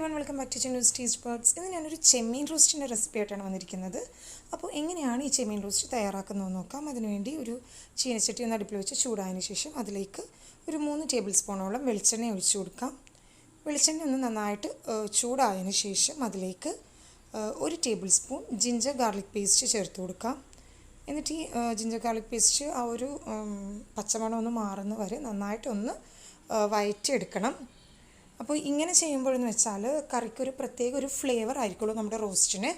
One welcome back to news teas birds ഇന്ന് ഞാനൊരു ചെമ്മീൻ റോസ്റ്റിന്റെ recipe ആയിട്ടാണ് വന്നിരിക്കുന്നത്. അപ്പോൾ എങ്ങനെയാണ് ഈ ചെമ്മീൻ റോസ്റ്റ് തയ്യാറാക്കുന്നത് നോക്കാം. അതിനുവേണ്ടി ഒരു ചീനച്ചട്ടി ഒന്ന് അടുപ്പിൽ വെച്ച് ചൂടായതിന് ശേഷം അതിലേക്ക് ഒരു മൂന്ന് ടേബിൾ സ്പൂണോളം വെളിച്ചെണ്ണ ഒഴിച്ചു കൊടുക്കാം. വെളിച്ചെണ്ണ ഒന്ന് നന്നായിട്ട് ചൂടായതിന് ശേഷം അതിലേക്ക് ഒരു tablespoon ginger garlic paste ചേർത്ത് കൊടുക്കാം. എന്നിട്ട് ഈ ജിഞ്ചർ ഗാർലിക് പേസ്റ്റ് ആ ഒരു പച്ചമണം ഒന്ന് മാറുന്ന വരെ നന്നായിട്ടൊന്ന് വയറ്റിയെടുക്കണം. അപ്പോൾ ഇങ്ങനെ ചെയ്യുമ്പോഴെന്ന് വെച്ചാൽ കറിക്ക് ഒരു പ്രത്യേക ഒരു ഫ്ലേവർ ആയിരിക്കുള്ളൂ നമ്മുടെ റോസ്റ്റിന്.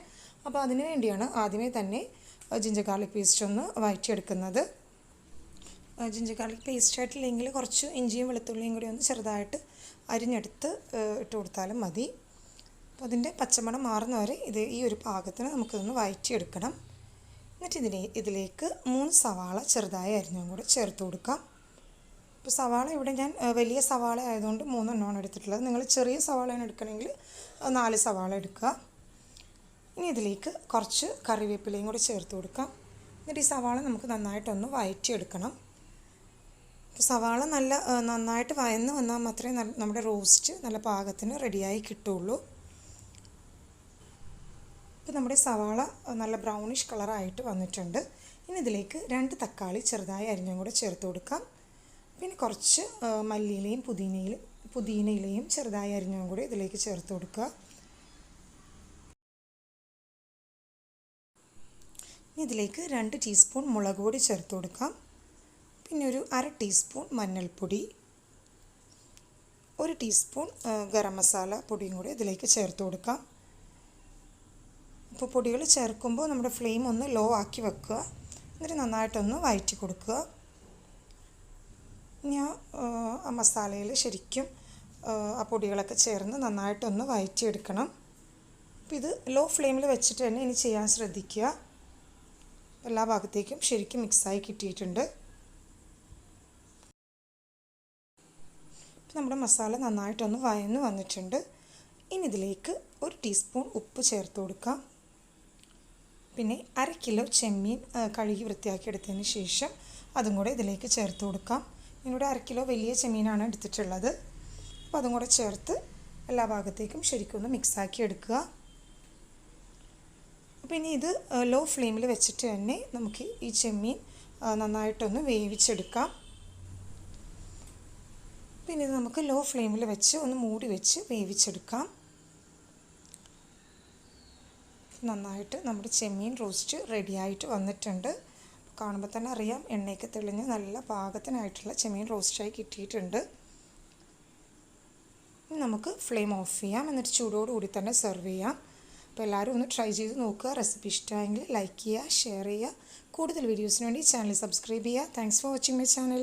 അപ്പോൾ അതിന് വേണ്ടിയാണ് ആദ്യമേ തന്നെ ജിഞ്ചർ ഗാർലിക് പേസ്റ്റ് ഒന്ന് വഴറ്റിയെടുക്കുന്നത്. ജിഞ്ചർ ഗാർലിക് പേസ്റ്റ് ആയിട്ടില്ലെങ്കിൽ കുറച്ച് ഇഞ്ചിയും വെളുത്തുള്ളിയും കൂടി ഒന്ന് ചെറുതായിട്ട് അരിഞ്ഞെടുത്ത് ഇട്ട് കൊടുത്താലും മതി. അപ്പോൾ അതിന്റെ പച്ചമണം മാറുന്ന വരെ ഇത് ഈ ഒരു പാകത്തിന് നമുക്കിതൊന്ന് വഴറ്റിയെടുക്കണം. എന്നിട്ട് ഇതിനെ ഇതിലേക്ക് മൂന്ന് സവാള ചെറുതായി അരിഞ്ഞും കൂടെ ചേർത്ത് കൊടുക്കാം. ഇപ്പോൾ സവാള ഇവിടെ ഞാൻ വലിയ സവാള ആയതുകൊണ്ട് മൂന്നെണ്ണമാണ് എടുത്തിട്ടുള്ളത്. നിങ്ങൾ ചെറിയ സവാളയാണ് എടുക്കണമെങ്കിൽ നാല് സവാള എടുക്കുക. ഇനി ഇതിലേക്ക് കുറച്ച് കറിവേപ്പിലയും കൂടി ചേർത്ത് കൊടുക്കാം. എന്നിട്ട് ഈ സവാള നമുക്ക് നന്നായിട്ടൊന്ന് വയറ്റിയെടുക്കണം. അപ്പോൾ സവാള നല്ല നന്നായിട്ട് വയന്ന് വന്നാൽ മാത്രമേ നമ്മുടെ റോസ്റ്റ് നല്ല പാകത്തിന് റെഡിയായി കിട്ടുള്ളൂ ഇപ്പോൾ നമ്മുടെ സവാള നല്ല ബ്രൗണിഷ് കളറായിട്ട് വന്നിട്ടുണ്ട്. ഇനി ഇതിലേക്ക് രണ്ട് തക്കാളി ചെറുതായി അരിഞ്ഞും കൂടെ ചേർത്ത് കൊടുക്കാം. പിന്നെ കുറച്ച് മല്ലിയിലയും പുതിനയിലും പുതിനയിലയും ചെറുതായി അരിഞ്ഞും കൂടി ഇതിലേക്ക് ചേർത്ത് കൊടുക്കുക. ഇതിലേക്ക് രണ്ട് ടീസ്പൂൺ മുളക് പൊടി ചേർത്ത് കൊടുക്കാം. പിന്നെ ഒരു അര ടീസ്പൂൺ മഞ്ഞൾപ്പൊടി ഒരു ടീസ്പൂൺ ഗരം മസാല പൊടിയും കൂടി ഇതിലേക്ക് ചേർത്ത് കൊടുക്കാം. അപ്പോൾ പൊടികൾ ചേർക്കുമ്പോൾ നമ്മുടെ ഫ്ലെയിം ഒന്ന് ലോ ആക്കി വെക്കുക. എന്നിട്ട് നന്നായിട്ടൊന്ന് വഴറ്റി കൊടുക്കുക. ഇനി ആ മസാലയിൽ ശരിക്കും ആ പൊടികളൊക്കെ ചേർന്ന് നന്നായിട്ടൊന്ന് വയറ്റിയെടുക്കണം അപ്പോൾ ഇത് ലോ ഫ്ലെയിമിൽ വെച്ചിട്ട് തന്നെ ഇനി ചെയ്യാൻ ശ്രദ്ധിക്കുക. എല്ലാ ഭാഗത്തേക്കും ശരിക്കും മിക്സായി കിട്ടിയിട്ടുണ്ട്. നമ്മുടെ മസാല നന്നായിട്ടൊന്ന് വയന്ന് വന്നിട്ടുണ്ട്. ഇനി ഇതിലേക്ക് ഒരു ടീസ്പൂൺ ഉപ്പ് ചേർത്ത് കൊടുക്കാം. പിന്നെ അര കിലോ ചെമ്മീൻ കഴുകി വൃത്തിയാക്കി എടുത്തതിന് ശേഷം അതും കൂടെ ഇതിലേക്ക് ചേർത്ത് കൊടുക്കാം. ഞാനിവിടെ അര കിലോ വലിയ ചെമ്മീനാണ് എടുത്തിട്ടുള്ളത്. അപ്പോൾ അതും കൂടെ ചേർത്ത് എല്ലാ ഭാഗത്തേക്കും ശരിക്കും ഒന്ന് മിക്സാക്കി എടുക്കുക. അപ്പോൾ ഇനി ഇത് ലോ ഫ്ലെയിമിൽ വെച്ചിട്ട് തന്നെ നമുക്ക് ഈ ചെമ്മീൻ നന്നായിട്ടൊന്ന് വേവിച്ചെടുക്കാം. പിന്നെ ഇത് നമുക്ക് ലോ ഫ്ലെയിമിൽ വെച്ച് ഒന്ന് മൂടി വെച്ച് വേവിച്ചെടുക്കാം. നന്നായിട്ട് നമ്മുടെ ചെമ്മീൻ റോസ്റ്റ് റെഡിയായിട്ട് വന്നിട്ടുണ്ട്. കാണുമ്പോൾ തന്നെ അറിയാം എണ്ണയൊക്കെ തെളിഞ്ഞ് നല്ല പാകത്തിനായിട്ടുള്ള ചെമ്മീൻ റോസ്റ്റായി കിട്ടിയിട്ടുണ്ട്. നമുക്ക് ഫ്ലെയിം ഓഫ് ചെയ്യാം. എന്നിട്ട് ചൂടോടുകൂടി തന്നെ സെർവ് ചെയ്യാം. അപ്പോൾ എല്ലാവരും ഒന്ന് ട്രൈ ചെയ്ത് നോക്കുക. റെസിപ്പി ഇഷ്ടമായെങ്കിൽ ലൈക്ക് ചെയ്യുക ഷെയർ ചെയ്യുക. കൂടുതൽ വീഡിയോസിന് വേണ്ടി ചാനൽ സബ്സ്ക്രൈബ് ചെയ്യുക. Thanks for watching my channel